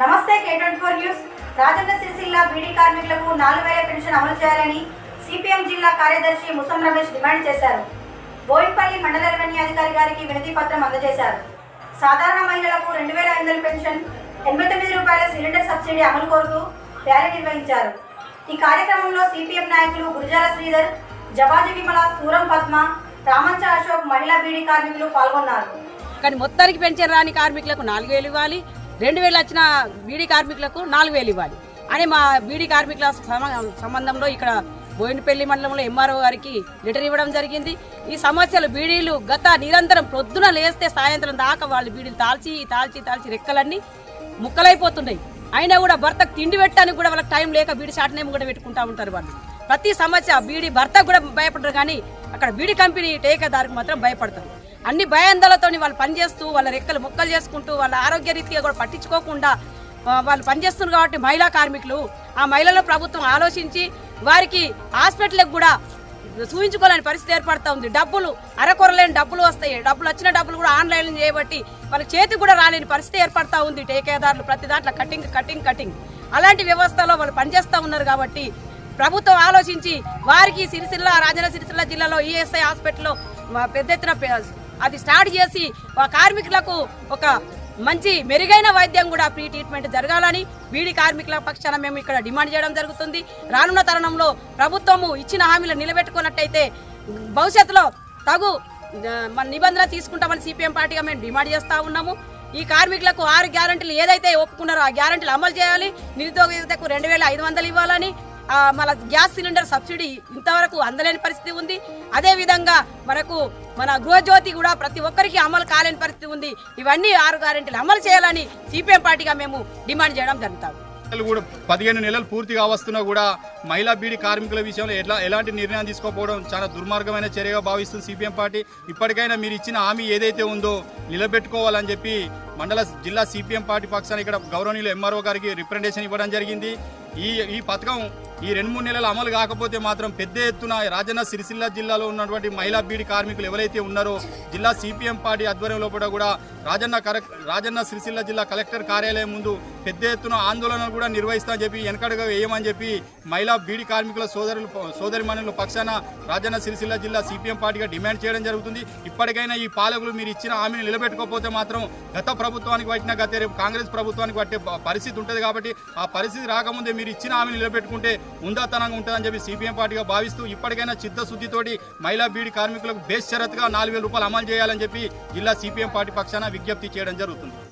నమస్తే K twenty four news Rajanna Sircilla beedi కార్మికులకు నాలుగు వేల పెన్షన్ అమలు చేయాలని సిపిఎం జిల్లా కార్యదర్శి ముసం రమేష్ డిమాండ్ చేశారు. బోయిన్పల్లి మండల రెవెన్యూ అధికారి గారికి వినతి పత్రం అందజేశారు. సాధారణ మహిళలకు రెండు వేల ఐదు వందల పెన్షన్ ఎనభై తొమ్మిది రూపాయల సిలిండర్ సబ్సిడీ అమలు కోరుతూ ర్యాలీ నిర్వహించారు. ఈ కార్యక్రమంలో సిపిఎం నాయకులు గురుజాల శ్రీధర్ జవాజు విమల సూరం పద్మ రామంచ అశోక్ మహిళా బీడీ కార్మికులు పాల్గొన్నారు. కానీ మొత్తానికి పెన్షన్ రాని కార్మికులకు నాలుగు వేలు ఇవ్వాలి. రెండు వేలు వచ్చిన బీడీ కార్మికులకు నాలుగు వేలు ఇవ్వాలి. అని మా బీడీ కార్మికుల సంబంధంలో ఇక్కడ బోయినపల్లి మండలంలో ఎంఆర్ఓ గారికి లెటర్ ఇవ్వడం జరిగింది. ఈ సమస్యలు బీడీలు గత నిరంతరం ప్రొద్దున లేస్తే సాయంత్రం దాకా వాళ్ళు బీడీలు తాల్చి తాల్చి తాల్చి రెక్కలన్నీ ముక్కలైపోతున్నాయి. అయినా కూడా భర్తకు తిండి పెట్టడానికి కూడా వాళ్ళకి టైం లేక బీడీ షార్ట్ కూడా పెట్టుకుంటా ఉంటారు వాళ్ళు. ప్రతి సమస్య బీడీ భర్తకు కూడా భయపడరు కానీ అక్కడ బీడీ కంపెనీ టేకేదారుకు మాత్రం భయపడతారు. అన్ని భయాందోళనతో వాళ్ళు పనిచేస్తూ వాళ్ళ రెక్కలు ముక్కలు చేసుకుంటూ వాళ్ళ ఆరోగ్య రీతిగా కూడా పట్టించుకోకుండా వాళ్ళు పనిచేస్తున్నారు కాబట్టి మహిళా కార్మికులు. ఆ మహిళలను ప్రభుత్వం ఆలోచించి వారికి హాస్పిటల్కి కూడా చూపించుకోలేని పరిస్థితి ఏర్పడతా ఉంది. డబ్బులు అరకొరలేని డబ్బులు వస్తాయి. డబ్బులు వచ్చిన డబ్బులు కూడా ఆన్లైన్ చేయబట్టి వాళ్ళ చేతికి కూడా రాలేని పరిస్థితి ఏర్పడతా ఉంది. టేకేదారులు ప్రతి దాంట్లో కటింగ్ కటింగ్ కటింగ్. అలాంటి వ్యవస్థలో వాళ్ళు పనిచేస్తూ ఉన్నారు కాబట్టి ప్రభుత్వం ఆలోచించి వారికి సిరిసిల్ల రాజన్న సిరిసిల్ల జిల్లాలో ఈఎస్ఐ హాస్పిటల్లో పెద్ద ఎత్తున అది స్టార్ట్ చేసి కార్మికులకు ఒక మంచి మెరుగైన వైద్యం కూడా ఫ్రీ ట్రీట్మెంట్ జరగాలని బీడీ కార్మికుల పక్షాన మేము ఇక్కడ డిమాండ్ చేయడం జరుగుతుంది. రానున్న తరుణంలో ప్రభుత్వము ఇచ్చిన హామీలు నిలబెట్టుకున్నట్టయితే భవిష్యత్తులో తగు మన నిబంధన తీసుకుంటామని సిపిఎం పార్టీగా మేము డిమాండ్ చేస్తూ ఉన్నాము. ఈ కార్మికులకు ఆరు గ్యారంటీలు ఏదైతే ఒప్పుకున్నారో ఆ గ్యారంటీలు అమలు చేయాలి. నిరుద్యోగ యువతకు రెండు వేల ఐదు వందలు ఇవ్వాలని మన గ్యాస్ సిలిండర్ సబ్సిడీ ఇంతవరకు అందలేని పరిస్థితి ఉంది. అదే విధంగా మనకు మన గృహజ్యోతి కూడా ప్రతి ఒక్కరికి అమలు కాలేని పరిస్థితి ఉంది. ఇవన్నీ ఆరు గ్యారెంటీలు అమలు చేయాలని సిపిఎం పార్టీగా మేము డిమాండ్ చేయడం జరుగుతాం. కూడా పదిహేను నెలలు పూర్తిగా కావస్తున్నా కూడా మహిళా బీడీ కార్మికుల విషయంలో ఎట్లా ఎలాంటి నిర్ణయం తీసుకోకపోవడం చాలా దుర్మార్గమైన చర్యగా భావిస్తుంది సిపిఎం పార్టీ. ఇప్పటికైనా మీరు ఇచ్చిన హామీ ఏదైతే ఉందో నిలబెట్టుకోవాలని చెప్పి మండల జిల్లా సిపిఎం పార్టీ పక్షాన్ని ఇక్కడ గౌరవనీయులు ఎంఆర్ఓ గారికి రిప్రజెంటేషన్ ఇవ్వడం జరిగింది. ఈ ఈ పథకం ఈ రెండు మూడు నెలలు అమలు కాకపోతే మాత్రం పెద్ద ఎత్తున రాజన్న సిరిసిల్ల జిల్లాలో ఉన్నటువంటి మహిళా బీడి కార్మికులు ఎవరైతే ఉన్నారో జిల్లా సిపిఎం పార్టీ ఆధ్వర్యంలో కూడా రాజన్న కరెక్ట్ రాజన్న సిరిసిల్ల జిల్లా కలెక్టర్ కార్యాలయం ముందు పెద్ద ఎత్తున ఆందోళనలు కూడా నిర్వహిస్తామని చెప్పి వెనకడుగా వేయమని చెప్పి మహిళా బీడి కార్మికుల సోదరులు సోదరి మనుల పక్షాన రాజన్న సిరిసిల్ల జిల్లా సిపిఎం పార్టీగా డిమాండ్ చేయడం జరుగుతుంది. ఇప్పటికైనా ఈ పాలకులు మీరు ఇచ్చిన హామీని నిలబెట్టుకోకపోతే మాత్రం గత ప్రభుత్వానికి పట్టిన గత రేపు కాంగ్రెస్ ప్రభుత్వానికి పట్టే పరిస్థితి ఉంటుంది కాబట్టి ఆ పరిస్థితి రాకముందే మీరు ఇచ్చిన హామీని నిలబెట్టుకుంటే ఉందాతనంగా ఉంటుందని చెప్పి సిపిఎం పార్టీగా భావిస్తూ ఇప్పటికైనా చిత్తశుద్ధితోటి మహిళా బీడీ కార్మికులకు బేస్ షరత్గా నాలుగు వేల రూపాయలు అమలు చేయాలని చెప్పి జిల్లా సిపిఎం పార్టీ పక్షాన విజ్ఞప్తి చేయడం జరుగుతుంది.